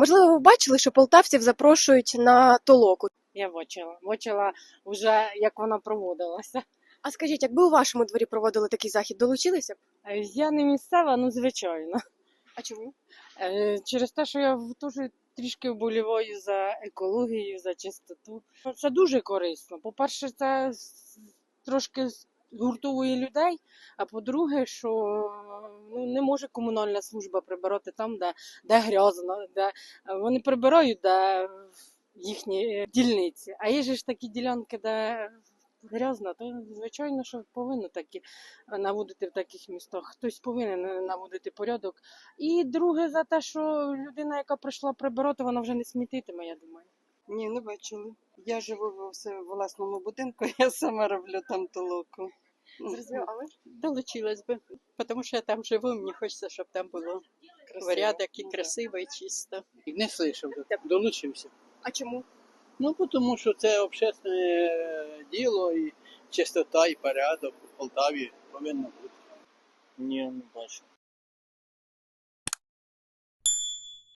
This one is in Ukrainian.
Можливо, ви бачили, що полтавців запрошують на толоку. Я бачила. Бачила вже, як вона проводилася. А скажіть, якби у вашому дворі проводили такий захід, долучилися б? Е, Я не місцева, ну звичайно. А чому? Е, Через те, що я теж трішки вболіваю за екологію, за чистоту. Це дуже корисно. По-перше, це трошки згуртовує людей. А по-друге, що не може комунальна служба прибирати там, де, де грязно, де вони прибирають де їхні дільниці. А є ж такі ділянки, де грязно, то звичайно, що повинно такі наводити в таких містах. Хтось повинен наводити порядок. І друге, за те, що людина, яка прийшла прибирати, вона вже не смітитиме, я думаю. Ні, не бачили. Я живу в власному будинку, я сама роблю там толоку. Зрозуміло, але? Долучилась би, тому що я там живу, мені хочеться, щоб там було порядок і красиво, і чисто. Не слышав, долучився. А чому? Ну, тому що це общественне діло, і чистота, і порядок в Полтаві повинно бути. Ні, не бачу.